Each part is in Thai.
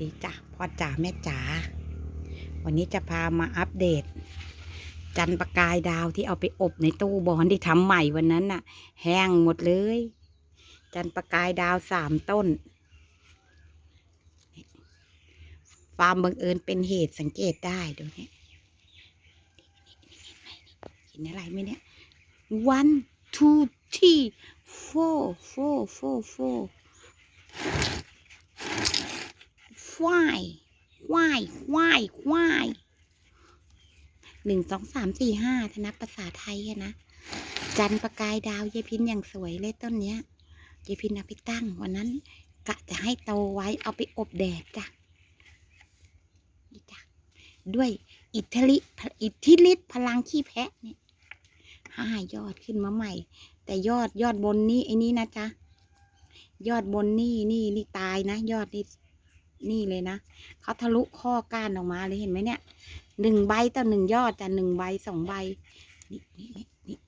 ดีจ้ะพ่อจ๋าแม่จ๋าวันนี้จะพามาอัปเดต จันประกายดาวที่เอาไปอบในตู้บอลที่ทำใหม่วันนั้นน่ะ แห้งหมดเลย จันประกายดาวสามต้นความบังเอิญเป็นเหตุสังเกตได้ดูเนี่ยเห็นอะไรไหมเนี่ย one two three four four four four why why why why หนึ่งสองสามสี่ห้าธนับภาษาไทยนะ จันประกายดาวยายพินอย่างสวยเลยต้นเนี้ยยายพินเอาไปตั้งวันนั้น กะจะให้โตไว้เอาไปอบแดดจ้ะนี่จ้ะด้วยอิทธิฤทธิ์อิทธิฤทธิ์พลังขี้แพะเนี่ยห้ายอดขึ้นมาใหม่ แต่ยอดยอดบนนี้ไอ้นี้นะจ๊ะยอดบนนี่นี่นี่ตายนะ ยอดนี่ นี่เลยนะเขาทะลุข้อก้านออกมาเลยเห็นไหมเนี่ยหนึ่งใบต่อหนึ่งยอดจ้ะหนึ่งใบสองใบนี่นี่นี่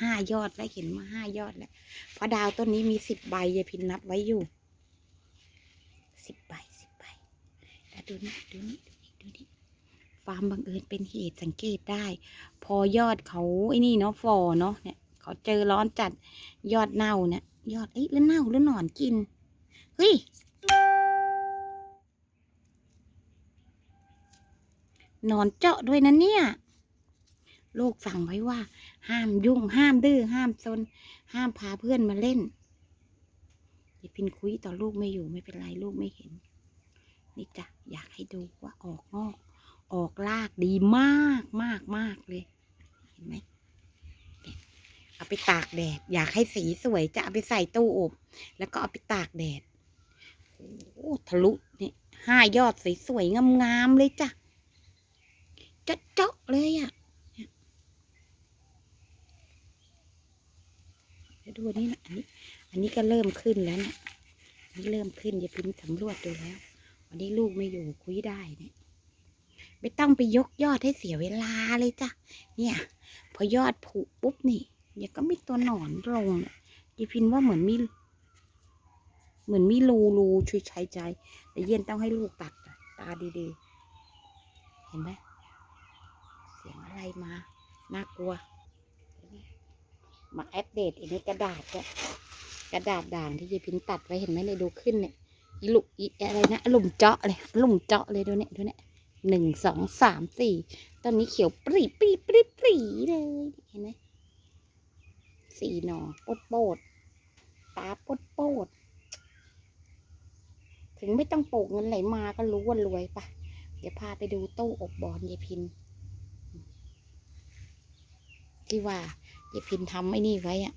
ห้ายอดแล้วเห็นมาห้ายอดแล้วเพราะดาวต้นนี้มีสิบใบยายพินนับไว้อยู่สิบใบสิบใบแล้วดูนี่ดูนี่ดูนี่ดูนี่ความบังเอิญเป็นเหตุสังเกตได้ พอยอดเขาไอ้นี่เนาะฟอเนาะเนี่ยเขาเจอร้อนจัดยอดเน่าเนี่ยยอดเอ้ยแล้วเน่าหรือหนอนกินเฮ้ย นอนเจาะด้วยนะเนี่ยโลกสั่งไว้ว่า ห้ามยุ่งห้ามดื้อห้ามซน ห้ามพาเพื่อนมาเล่นอย่าพินคุยต่อลูกไม่อยู่ไม่เป็นไรลูกไม่เห็น นี่จ้ะอยากให้ดูว่าออกงอก ออกลากดีมากมากมากเลย เห็นไหมเอาไปตากแดด อยากให้สีสวยจะเอาไปใส่ตู้อบ แล้วก็เอาไปตากแดดโอ้ทะลุนี่ห้ายอดสวยๆงามๆเลยจ้ะ เจาะเลยอะเนี่ยเดี๋ยวดูนนี้นะอันนี้ อันนี้ก็เริ่มขึ้นแล้วเนี่ยนนี้เริ่มขึ้นอย่าพิมพ์สำรวจดูแล้ว วันนี้ลูกไม่อยู่คุยได้เนี่ยไม่ต้องไปยกยอดให้เสียเวลาเลยจ้ะเนี่ย พอยอดผุปุ๊บนี่เดี๋ยก็มีตัวหนอนลงเนี่ยยายพินว่าเหมือนมี เหมือนมีรูรูช่วยใช้ใจ แต่เย็นต้องให้ลูกตัดตาดีๆ เห็นไหม อะไรมา น่ากลัว มาอัปเดตอีกในกระดาษเนี่ยกระดาษด่างที่ยายพินตัดไว้เห็นไหมเนี่ยดูขึ้นเนี่ยอีลุอีอะไรนะหลุมเจาะเลยหลุมเจาะเลยดูเนี่ยดูเนี่ยหนึ่งสองสามสี่ต้นนี้เขียวปรีปรีปรีปรีเลยเห็นไหมสี่หนอปดโปดตาปดโปดถึงไม่ต้องปลูกเงินไหลมาก็รู้ว่ารวยปะเดี๋ยวพาไปดูตู้อบบอลยายพิน ที่ว่ายายพินทำไอ้นี่ไว้อะ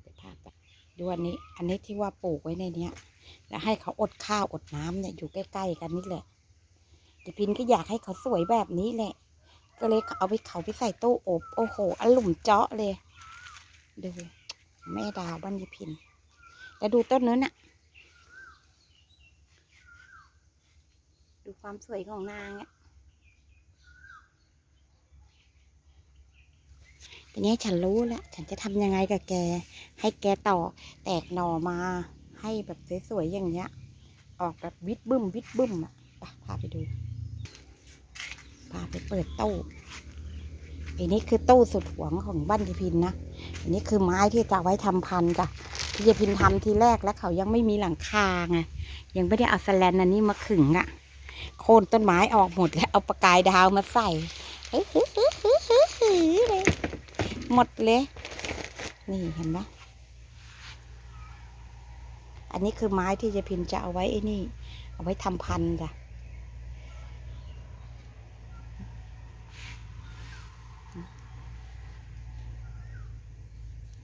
เดี๋ยวพาไปดูอันนี้ อันนี้ที่ว่าปลูกไว้ในเนี้ย แล้วให้เขาอดข้าวอดน้ำเนี่ยอยู่ใกล้ๆกันนี่แหละยายพินก็อยากให้เขาสวยแบบนี้แหละ ก็เลยเอาไปเขาไปใส่ตู้อบ โอ้โหอลุ่มเจาะเลย ดูแม่ดาวบ้านยายพิน แล้วดูต้นนั้นน่ะดูความสวยของนางอะ ทีนี้ฉันรู้แล้ว ฉันจะทำยังไงกับแก ให้แกต่อแตกหน่อมาให้แบบสวยๆอย่างเงี้ย ออกแบบวิดบึ้มวิดบึ้มอะพาไปดู พาไปเปิดตู้อ้นี่คือตู้สุดหวงของบ้านยายพินนะอันนี้คือไม้ที่จะไว้ทำพันธุ์จ้ะที่จะพินทำทีแรกแล้วเขายังไม่มีหลังคาไงยังไม่ได้เอาสแลนอันนี้มาขึงอะ่ะ โค่นต้นไม้ออกหมดแล้วเอาประกายดาวมาใส่เฮ้ยเลย หมดเลย นี่เห็นไหมอันนี้คือไม้ที่จะพินจะเอาไว้ไอ้นี่ เอาไว้ทำพันธุ์จ้ะ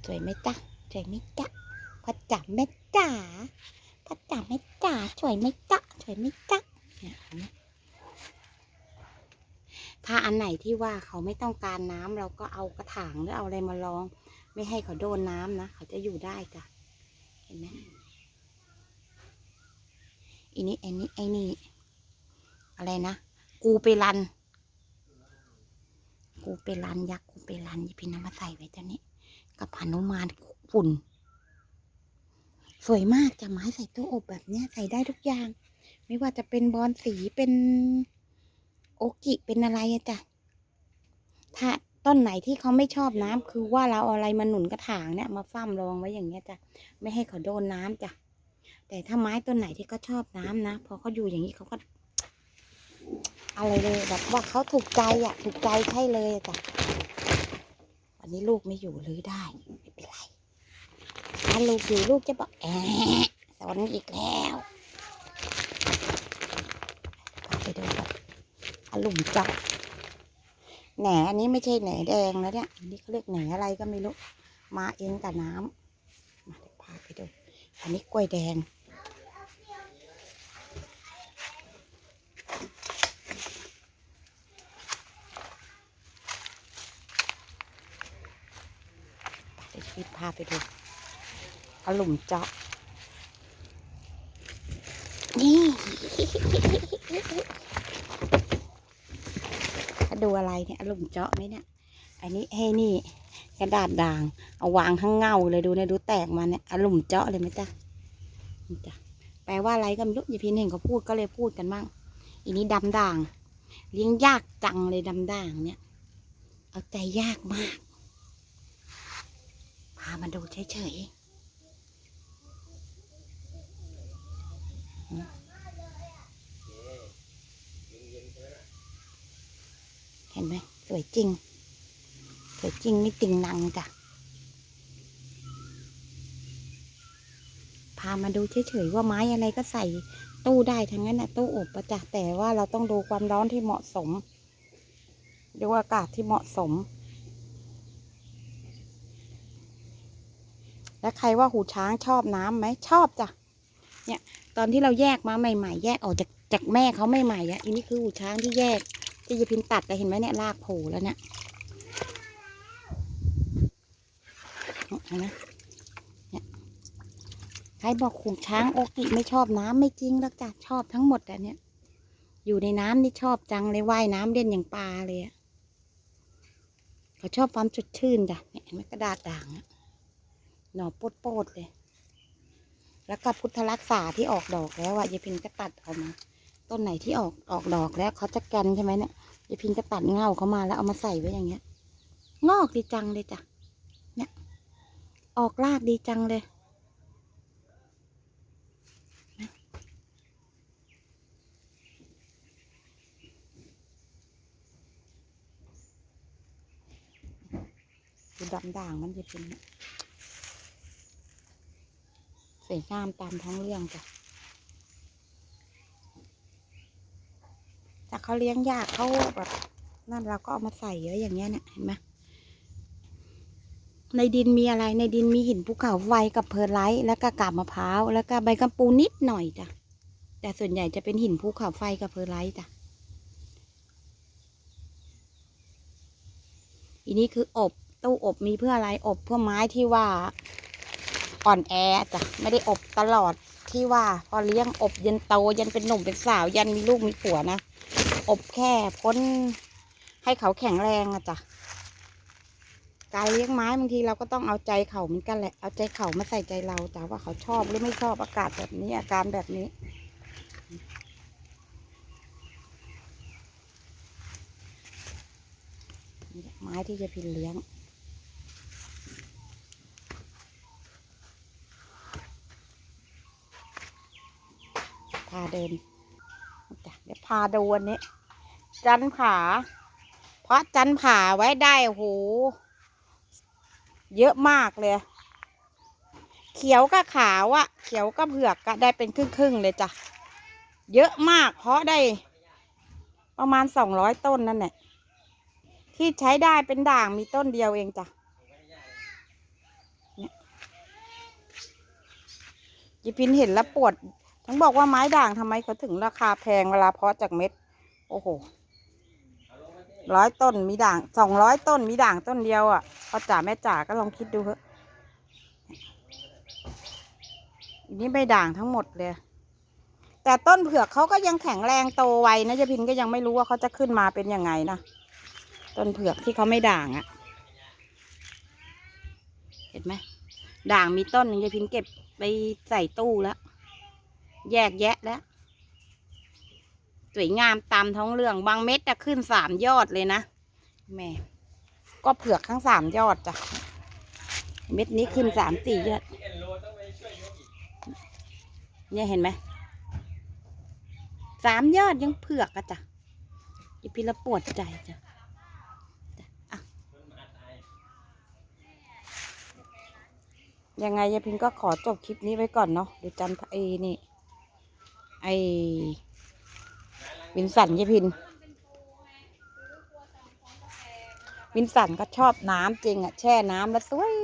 สวยไหมจ๊ะสวยไหมจ๊ะพ่อจ๋าแม่จ๋าพ่อจ๋าแม่จ๋าสวยไหมจ๊ะสวยไหมจ๊ะเนี่ยเห็นไหม ถ้าอันไหนที่ว่าเขาไม่ต้องการน้ำเราก็เอากระถางหรือเอาอะไรมาลอง ไม่ให้เขาโดนน้ำนะ เขาจะอยู่ได้จ้ะเห็นไหมอันนี้อ้นี้ไอ้นี่อะไรนะกูไปรัน กูไปรันยักษ์กูไปรันยี่พี่น้ำมาใส่ไว้จ้ะนี่กับหนุมานฝุ่น สวยมากจะไม้ใส่ตู้อบแบบเนี้ยใส่ได้ทุกอย่าง ไม่ว่าจะเป็นบอลสีเป็น โอกิเป็นอะไรอะจ้ะถ้าต้นไหนที่เขาไม่ชอบน้ำคือว่าเราเอาอะไรมาหนุนกระถางเนี่ยมาฟ้ามรองไว้อย่างเงี้ยจ้ะไม่ให้เขาโดนน้ำจ้ะแต่ถ้าไม้ต้นไหนที่เขาชอบน้ำนะพอเขาอยู่อย่างนี้เขาก็ อะไรเลยแบบว่าเขาถูกใจอะ ถูกใจใช่เลยจ้ะวันนี้ลูกไม่อยู่เลยได้ไม่เป็นไรถ้าลูกอยู่ลูกจะบอกแอะสอนอีกแล้วพาไปดูก่อน อารมณ์จับแหนอันนี้ไม่ใช่แหนแดงแล้วเนี่ยอันนี้เขาเรียกแหนอะไรก็ไม่รู้ มาเองกับน้ำมาเดี๋ยวพาไปดู อันนี้กล้วยแดงเดี๋ยวชีพาไปดูอลุ่มเจาะนี่ ดูอะไรเนี่ยอลุ่มเจาะไหมเนี่ย อันนี้เฮ้นี่กระดาษด่าง เอาวางทั้งเงาเลยดูเนี่ยดูแตกมาเนี่ยอลุ่มเจาะเลยไหมจ๊ะนี่จ้ะแปลว่าอะไรก็ไม่รู้อย่าพินเห็นเขาพูดก็เลยพูดกันบ้างอันนี้ดำด่าง เลี้ยงยากจังเลยดำด่างเนี่ย เอาใจยากมาก พามาดูเฉยๆอืมเห็นไหมสวย จริงสวยจริงไม่ติงนังจ้ะ พามาดูเฉยๆว่าไม้อะไรก็ใส่ตู้ได้ทั้งนั้นนะตู้อบประจ้ะแต่ว่าเราต้องดูความร้อนที่เหมาะสม ดูอากาศที่เหมาะสม แล้วใครว่าหูช้างชอบน้ำไหมชอบจ้ะ เนี่ย ตอนที่เราแยกมาใหม่ ๆ แยกออกจากจากแม่เขาใหม่ๆอะอันนี้คือหูช้างที่แยก ที่ยพินตัดแต่เห็นไหมเนี่ยรากโผล่แล้วเนี่ยเห็นไหมเนี่ยใครบอกหูช้างโอกิไม่ชอบน้ำไม่จริงหรอกจ้ะชอบทั้งหมดอะเนี่ย อยู่ในน้ำนี่ชอบจังเลยว่ายน้ำเล่นอย่างปลาเลยอะเขาชอบความสดชื่นจ้ะเนี่ยเห็นไหมกระดาษด่างอะหน่อโปดๆเลย แล้วก็พุทธรักษาที่ออกดอกแล้วอะยายพินก็ตัดออกมา ต้นไหนที่ออกออกดอกแล้วเขาจะแกนใช่ไหมเนี่ยยายพินก็ตัดเงาเขามาแล้วเอามาใส่ไว้อย่างเงี้ย งอกดีจังเลยจ้ะ เนี่ย ออกรากดีจังเลยดูดำด่างมันยายพินเนี่ยสวยงามตามท้องเรื่องจ้ะแต่ เขาเลี้ยงยากเขาแบบนั่นเราก็เอามาใส่เยอะอย่างเงี้ยเนี่ยเห็นไหมในดินมีอะไรในดินมีหินภูเขาไฟกับเพอร์ไลท์แล้วก็กาบมะพร้าวแล้วก็ใบกำปูนิดหน่อยจ้ะแต่ส่วนใหญ่จะเป็นหินภูเขาไฟกับเพอร์ไลท์จ้ะอันนี้คืออบตู้อบมีเพื่ออะไรอบเพื่อไม้ที่ว่าอ่อนแอจ้ะไม่ได้อบตลอดที่ว่า พอเลี้ยงอบยันโตยันเป็นหนุ่มเป็นสาวยันมีลูกมีผัวนะ อบแค่พ้นให้เขาแข็งแรงอะจ้ะการเลี้ยงไม้บางทีเราก็ต้องเอาใจเขาเหมือนกันแหละ เอาใจเขามาใส่ใจเราจ้ะว่าเขาชอบหรือไม่ชอบอากาศแบบนี้อาการแบบนี้ ไม้ที่จะพินเลี้ยงพาเดินจ้ะเดี๋ยวพาดูวันนี้ จันผา เพราะจันผาไว้ได้โหเยอะมากเลย เขียวกับขาวอะเขียวกับเผือกก็ได้เป็นครึ่งๆเลยจ้ะ เยอะมากเพราะได้ ประมาณสองร้อยต้นนั่นแหละที่ใช้ได้เป็นด่างมีต้นเดียวเองจ้ะเนี่ยยิพินเห็นแล้วปวด ทั้งบอกว่าไม้ด่างทำไมเขาถึงราคาแพงเวลาเพาะจากเม็ด โอ้โห ร้อยต้นมีด่างสองร้อยต้นมีด่างต้นเดียวอะพ่อจ๋าแม่จ๋าก็ลองคิดดูเถอะอันนี้ไม่ด่างทั้งหมดเลย แต่ต้นเผือกเขาก็ยังแข็งแรงโตไวนะยายพินก็ยังไม่รู้ว่าเขาจะขึ้นมาเป็นยังไงนะต้นเผือกที่เขาไม่ด่างอะ่ะ เห็นไหมด่างมีต้นหนึงยายพินเก็บไปใส่ตู้แล้ว แยกแยะแล้ว สวยงามตามท้องเรื่องบางเม็ดจะขึ้นสามยอดเลยนะแม่ก็เผือกทั้งสามยอดจ้ะเม็ดนี้ขึ้นสามสี่ยอดเนี่ยเห็นไหมสามยอดยังเผือกอะจ้ะอีพีละปวดใจจ้ะยังไงยายพินก็ขอจบคลิปนี้ไว้ก่อนเนาะเดี๋ยวจันทร์ไอ้นี่ไอ้ วินสันยายพิน วินสันก็ชอบน้ำจริงอะแช่น้ำแล้วสวย